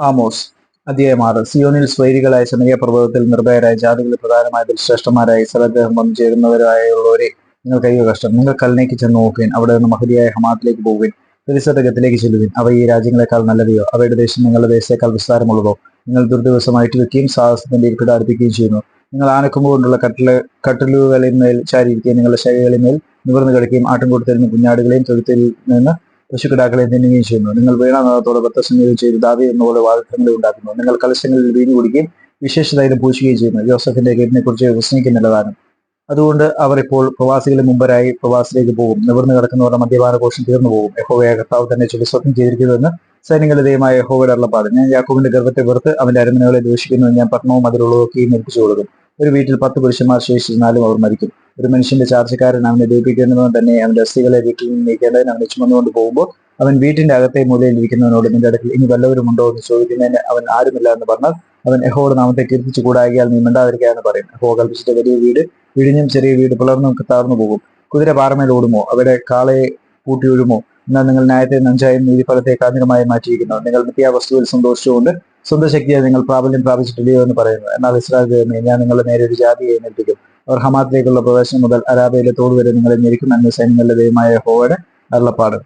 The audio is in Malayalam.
ആമോസ് അധ്യായം ആറ് സിയോനിൽ സ്വൈരികളായ ശനിക പർവതത്തിൽ നിർഭയരായ ജാതികളിൽ പ്രധാനമായ ദുശ്രേഷ്ഠന്മാരായ സ്ഥലദ്ദേഹം വന്നു ചേരുന്നവരായുള്ളവരെ നിങ്ങൾ കയ്യോ കഷ്ടം. നിങ്ങൾ കൽനേക്ക് ചെന്ന് നോക്കുവിൻ. അവിടെ നിന്ന് മഹതിയായ ഹമാത്തിലേക്ക് പോകുവിൻ ഫിലിസത്തെ ഗത്തിലേക്ക് ചെല്ലുവിൻ. അവ ഈ രാജ്യങ്ങളെക്കാൾ നല്ലവയോ? അവയുടെ ദേശം നിങ്ങളുടെ ദേശത്തേക്കാൾ വിസ്താരമുള്ളതോ? നിങ്ങൾ ദുർദിവസമായിട്ട് വെക്കുകയും സാഹസത്തിന്റെ ഇരിപ്പിട അടുപ്പിക്കുകയും ചെയ്യുന്നു. നിങ്ങൾ ആനക്കൊമ്പ് കൊണ്ടുള്ള കട്ടിൽ കട്ടിലുകളിന്മേൽ ചാരിയിരിക്കുകയും നിങ്ങളുടെ ശൈലികളിന്മേൽ നിവർന്നു കിടക്കുകയും ആട്ടിൻകൂട്ടത്തിൽ നിന്ന് കുഞ്ഞാടുകളെയും തൊഴുത്തിൽ നിന്ന് പശുക്കിടാക്കളെയും തിന്നുകയും ചെയ്യുന്നു. നിങ്ങൾ വീണാനാഥത്തോടെ ബദ്ധസംഗീതം ചെയ്ത് ദാവി എന്നപോലെ വാദങ്ങളെ ഉണ്ടാക്കുന്നു. നിങ്ങൾ കലശങ്ങളിൽ വീഞ്ഞു കുടിക്കുകയും വിശേഷതയിലും പൂശുകയും ചെയ്യുന്നു. ജോസഫിന്റെ ഗേറ്റിനെക്കുറിച്ച് വിസ്മയിക്കുന്നില്ല താനും അതുകൊണ്ട് അവർ ഇപ്പോൾ പ്രവാസികളെ മുമ്പരായി പ്രവാസിലേക്ക് പോകും. നിവർന്നു കിടക്കുന്നവരുടെ മദ്യപാന കോഷം തീർന്നു പോകും. യഹോവയ കർത്താവ് തന്നെ ചൊല്ലി സ്വപ്നം ചെയ്തിരിക്കുന്നുവെന്ന് സൈന്യങ്ങളുടെ ദൈവമായ യഹോവയുടെ അള്ളപ്പാട് ഞാൻ യാക്കോബിന്റെ ഗർഭത്തെ വെറുത്ത് അവന്റെ അരമനകളെ ദൂഷിക്കുന്നു ഞാൻ പട്ടണവും അതിലുള്ളതൊക്കെയും ഏൽപ്പിച്ചു കൊടുക്കും ഒരു വീട്ടിൽ പത്ത് പുരുഷന്മാർ ശേഷിച്ചിരുന്നാലും അവർ മരിക്കും. ഒരു മനുഷ്യന്റെ ചാർച്ചക്കാരൻ അവനെ ദീപിക്കേണ്ടതും തന്നെ അവന്റെ അസ്ഥികളെ വീട്ടിൽ നിന്ന് നീക്കേണ്ടതിന് അവനെ ചുമന്നുകൊണ്ട് പോകുമ്പോൾ അവൻ വീട്ടിന്റെ അകത്തെ മൂലയിൽ ഇരിക്കുന്നവനോട് നിന്റെ അടുക്കൽ ഇനി വല്ലവരുമുണ്ടോ എന്ന് ചോദിക്കുന്നതിന് അവൻ ആരുമില്ല എന്ന് പറഞ്ഞാൽ അവൻ യഹോയുടെ നാമത്തെ കീർത്തിച്ചു കൂടാകിയാൽ നീ മിണ്ടാതിരിക്കുക എന്ന് പറയും. യഹോ കൽപ്പിച്ചിട്ട് വലിയ വീട് ഇടിഞ്ഞും ചെറിയ വീട് പിളർന്നും താർന്നു പോകും. കുതിര പാറമേൽ ഓടുമോ? അവിടെ കാളയെ കൂട്ടി ഒഴുമോ? എന്നാൽ നിങ്ങൾ ന്യായത്തെ നഞ്ചായും നീതിഫലത്തെ കാന്തികമായി മാറ്റിയിരിക്കുന്നു. നിങ്ങൾ മിഥ്യാവസ്തുവിൽ സന്തോഷിച്ചുകൊണ്ട് സ്വന്തം ശക്തിയായി നിങ്ങൾ പ്രാബല്യം പ്രാപിച്ചിട്ടില്ലയോ എന്ന് പറയുന്നു. എന്നാൽ ഇസ്രായേൽ ഞാൻ നിങ്ങളുടെ നേരെ ഒരു ജാതിയെ ഏൽപ്പിക്കും. അവർ ഹമാത്തിലേക്കുള്ള പ്രവേശനം മുതൽ അരാബയിലെ തോട് വരെ നിങ്ങളെ ഞെരിക്കുമെന്ന് സൈന്യങ്ങളുടെ ദൈവമായ ഹോവയുടെ അരുളപ്പാട്.